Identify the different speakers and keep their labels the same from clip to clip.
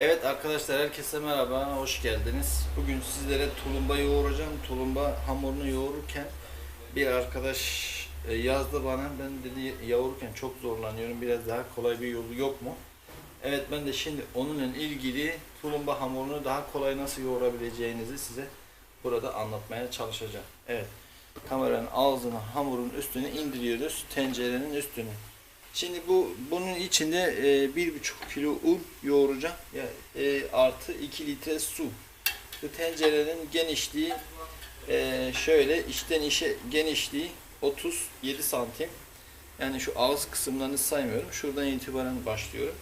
Speaker 1: Evet arkadaşlar herkese merhaba, hoş geldiniz. Bugün sizlere tulumba yoğuracağım. Tulumba hamurunu yoğururken bir arkadaş e, yazdı bana. Ben dedi yoğururken çok zorlanıyorum. Biraz daha kolay bir yolu yok mu? Evet ben de şimdi onunla ilgili tulumba hamurunu daha kolay nasıl yoğurabileceğinizi size burada anlatmaya çalışacağım. Evet. Kameranın ağzına hamurun üstüne indiriyoruz. Tencerenin üstüne. Şimdi bu bunun içinde e, bir buçuk kilo un yoğuracağım. E, artı 2 litre su. Bu tencerenin genişliği e, şöyle içten içe genişliği 37 santim. Yani şu ağız kısımlarını saymıyorum. Şuradan itibaren başlıyorum.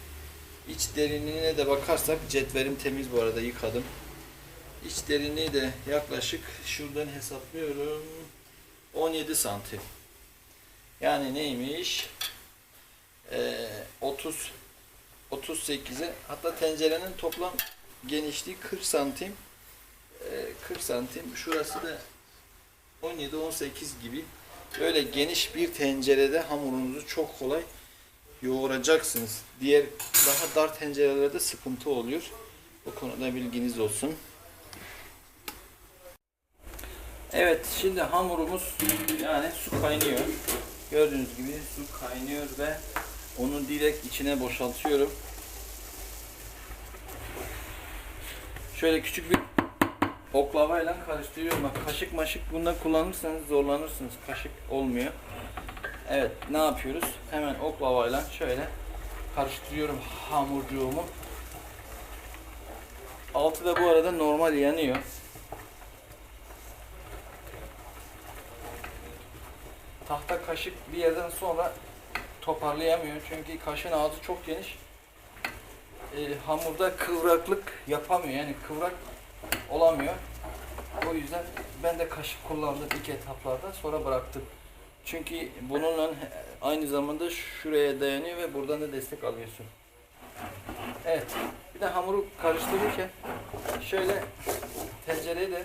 Speaker 1: İç derinliğine de bakarsak cetvelim temiz bu arada yıkadım. İç derinliği de yaklaşık şuradan hesaplıyorum 17 santim. Yani neymiş? Ee, 30 38'e hatta tencerenin toplam genişliği 40 santim Ee, 40 santim şurası da 17-18 gibi böyle geniş bir tencerede hamurunuzu çok kolay yoğuracaksınız. Diğer daha dar tencerelerde sıkıntı oluyor. Bu konuda bilginiz olsun. Evet şimdi hamurumuz yani su kaynıyor. Gördüğünüz gibi su kaynıyor ve onu direkt içine boşaltıyorum. Şöyle küçük bir oklavayla karıştırıyorum. Bak kaşık maşık bunda kullanırsanız zorlanırsınız. Kaşık olmuyor. Evet ne yapıyoruz? Hemen oklavayla şöyle karıştırıyorum hamurcuğumu. Altı da bu arada normal yanıyor. Tahta kaşık bir yerden sonra toparlayamıyor. Çünkü kaşın ağzı çok geniş. E, hamurda kıvraklık yapamıyor. Yani kıvrak olamıyor. O yüzden ben de kaşık kullandım ilk etaplarda. Sonra bıraktım. Çünkü bununla aynı zamanda şuraya dayanıyor ve buradan da destek alıyorsun. Evet. Bir de hamuru karıştırırken şöyle tencereyi de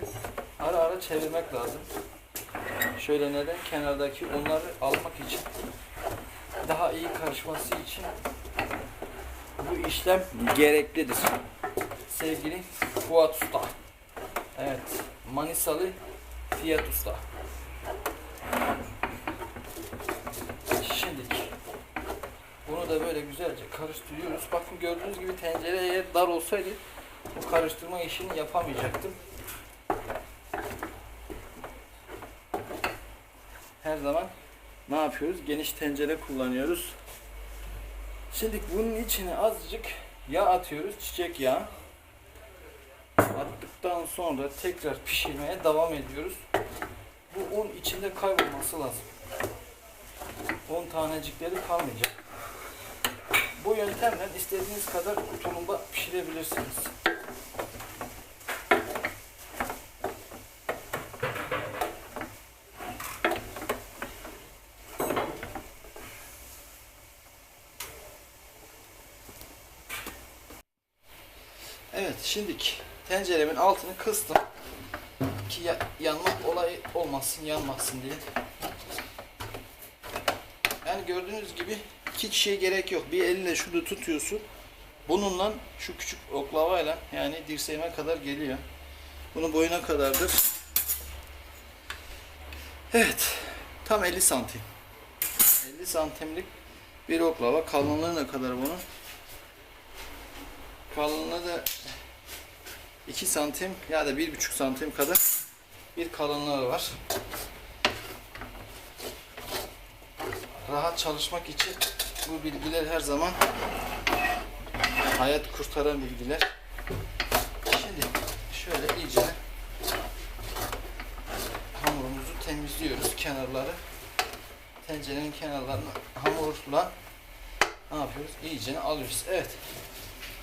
Speaker 1: ara ara çevirmek lazım. Şöyle neden? Kenardaki unları almak için daha iyi karışması için bu işlem gereklidir. Sevgili Fuat Usta. Evet. Manisalı Fiyat Usta. Şimdi bunu da böyle güzelce karıştırıyoruz. Bakın gördüğünüz gibi tencere eğer dar olsaydı bu karıştırma işini yapamayacaktım. Her zaman ne yapıyoruz? Geniş tencere kullanıyoruz. Şimdi bunun içine azıcık yağ atıyoruz. Çiçek yağı. Attıktan sonra tekrar pişirmeye devam ediyoruz. Bu un içinde kaybolması lazım. Un tanecikleri kalmayacak. Bu yöntemle istediğiniz kadar tulumba pişirebilirsiniz. Şimdiki tenceremin altını kıstım ki ya- yanmak olayı olmasın yanmasın diye. Yani gördüğünüz gibi iki kişiye gerek yok. Bir elle şunu tutuyorsun. Bununla şu küçük oklavayla yani dirseğime kadar geliyor. Bunun boyuna kadardır. Evet. Tam 50 santim. 50 santimlik bir oklava. Kalınlığı ne kadar bunun? Kalınlığı da 2 santim ya da 1,5 santim kadar bir kalınlığı var. Rahat çalışmak için bu bilgiler her zaman hayat kurtaran bilgiler. Şimdi şöyle iyice hamurumuzu temizliyoruz kenarları. Tencerenin kenarlarını hamurla ne yapıyoruz? İyice alıyoruz. Evet.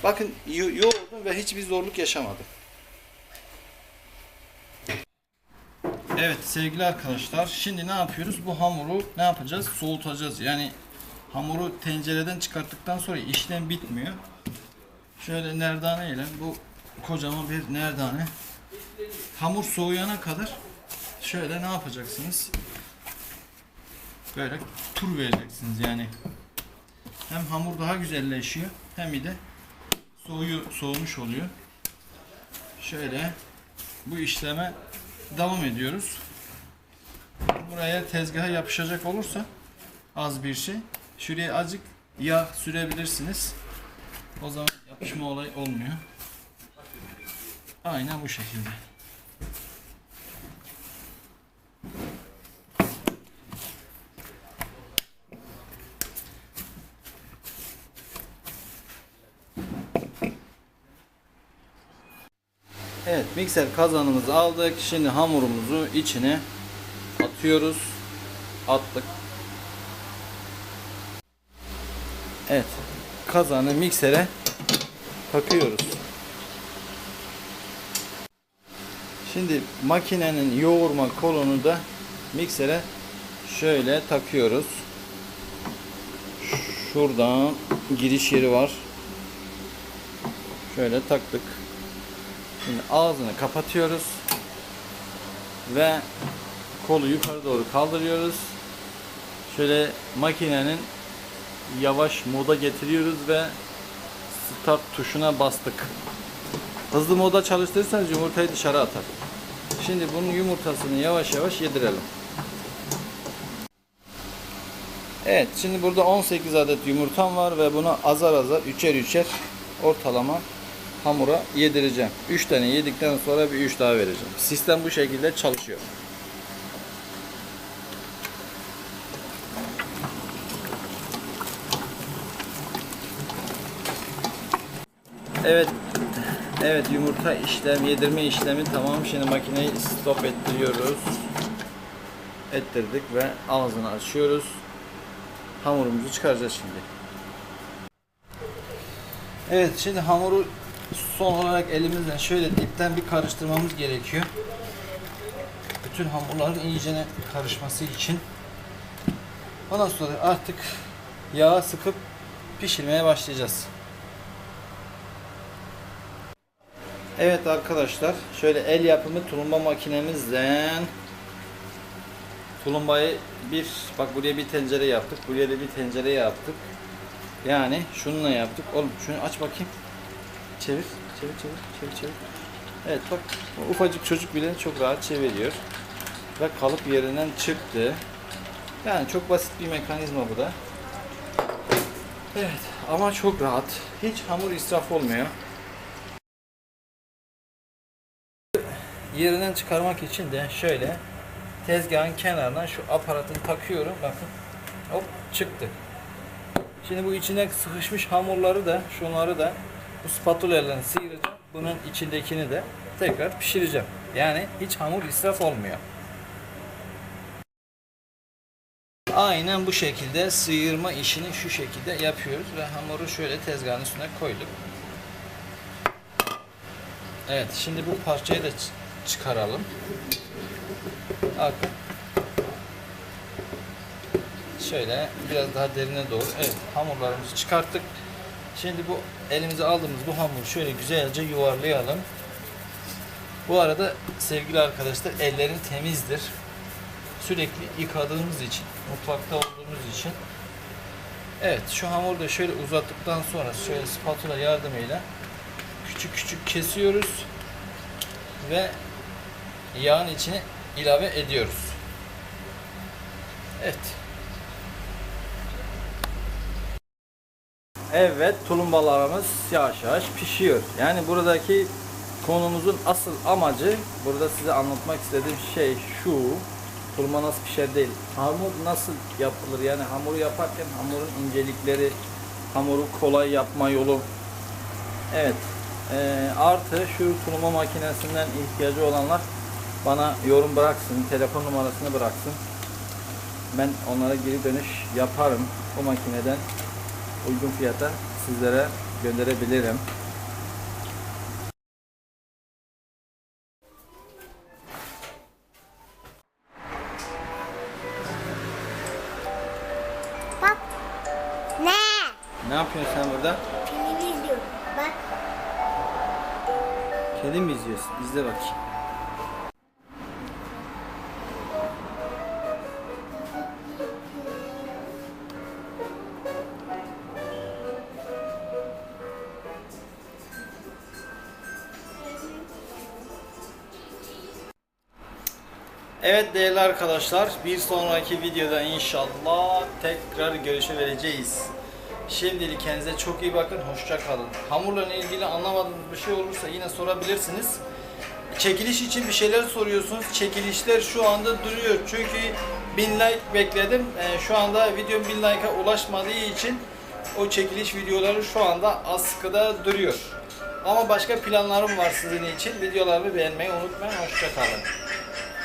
Speaker 1: Bakın yo- yoğurdum ve hiçbir zorluk yaşamadım. Evet sevgili arkadaşlar şimdi ne yapıyoruz? Bu hamuru ne yapacağız? Soğutacağız. Yani hamuru tencereden çıkarttıktan sonra işlem bitmiyor. Şöyle nerdane ile bu kocaman bir nerdane. Hamur soğuyana kadar şöyle ne yapacaksınız? Böyle tur vereceksiniz yani. Hem hamur daha güzelleşiyor hem de soğuyu soğumuş oluyor. Şöyle bu işleme devam ediyoruz. Buraya tezgaha yapışacak olursa az bir şey. Şuraya azıcık yağ sürebilirsiniz. O zaman yapışma olayı olmuyor. Aynen bu şekilde. Evet mikser kazanımızı aldık. Şimdi hamurumuzu içine atıyoruz. Attık. Evet. Kazanı miksere takıyoruz. Şimdi makinenin yoğurma kolunu da miksere şöyle takıyoruz. Şuradan giriş yeri var. Şöyle taktık. Şimdi ağzını kapatıyoruz. Ve kolu yukarı doğru kaldırıyoruz. Şöyle makinenin yavaş moda getiriyoruz ve start tuşuna bastık. Hızlı moda çalıştırırsanız yumurtayı dışarı atar. Şimdi bunun yumurtasını yavaş yavaş yedirelim. Evet şimdi burada 18 adet yumurtam var ve bunu azar azar üçer üçer ortalama hamura yedireceğim. 3 tane yedikten sonra bir 3 daha vereceğim. Sistem bu şekilde çalışıyor. Evet. Evet yumurta işlem, yedirme işlemi tamam. Şimdi makineyi stop ettiriyoruz. Ettirdik ve ağzını açıyoruz. Hamurumuzu çıkaracağız şimdi. Evet şimdi hamuru son olarak elimizle şöyle dipten bir karıştırmamız gerekiyor. Bütün hamurların iyicene karışması için. Ondan sonra artık yağa sıkıp pişirmeye başlayacağız. Evet arkadaşlar şöyle el yapımı tulumba makinemizden tulumbayı bir bak buraya bir tencere yaptık buraya da bir tencere yaptık yani şununla yaptık oğlum şunu aç bakayım çevir çevir çevir çevir çevir evet bak ufacık çocuk bile çok rahat çeviriyor ve kalıp yerinden çıktı yani çok basit bir mekanizma bu da evet ama çok rahat hiç hamur israf olmuyor yerinden çıkarmak için de şöyle tezgahın kenarından şu aparatını takıyorum. Bakın. Hop çıktı. Şimdi bu içine sıkışmış hamurları da şunları da bu spatula sıyıracağım. Bunun içindekini de tekrar pişireceğim. Yani hiç hamur israf olmuyor. Aynen bu şekilde sıyırma işini şu şekilde yapıyoruz ve hamuru şöyle tezgahın üstüne koyduk. Evet şimdi bu parçayı da çıkaralım. Bakın. Şöyle biraz daha derine doğru. Evet hamurlarımızı çıkarttık. Şimdi bu elimize aldığımız bu hamuru şöyle güzelce yuvarlayalım. Bu arada sevgili arkadaşlar ellerin temizdir. Sürekli yıkadığımız için, mutfakta olduğumuz için. Evet şu hamuru da şöyle uzattıktan sonra şöyle spatula yardımıyla küçük küçük kesiyoruz ve yağın içine ilave ediyoruz. Evet. Evet tulumbalarımız yavaş yavaş pişiyor. Yani buradaki konumuzun asıl amacı burada size anlatmak istediğim şey şu. Tulumba nasıl pişer değil. Hamur nasıl yapılır? Yani hamuru yaparken hamurun incelikleri, hamuru kolay yapma yolu. Evet. Ee, artı şu tulumba makinesinden ihtiyacı olanlar bana yorum bıraksın, telefon numarasını bıraksın. Ben onlara geri dönüş yaparım. Bu makineden uygun fiyata sizlere gönderebilirim.
Speaker 2: Bak. Ne?
Speaker 1: Ne yapıyorsun sen burada?
Speaker 2: Film izliyorum. Bak.
Speaker 1: Kedi mi izliyorsun? İzle bakayım. Evet değerli arkadaşlar bir sonraki videoda inşallah tekrar görüşebileceğiz. Şimdilik kendinize çok iyi bakın. Hoşça kalın. Hamurla ilgili anlamadığınız bir şey olursa yine sorabilirsiniz. Çekiliş için bir şeyler soruyorsunuz. Çekilişler şu anda duruyor. Çünkü 1000 like bekledim. Ee, şu anda videom 1000 like'a ulaşmadığı için o çekiliş videoları şu anda askıda duruyor. Ama başka planlarım var sizin için. Videolarımı beğenmeyi unutmayın. Hoşça kalın.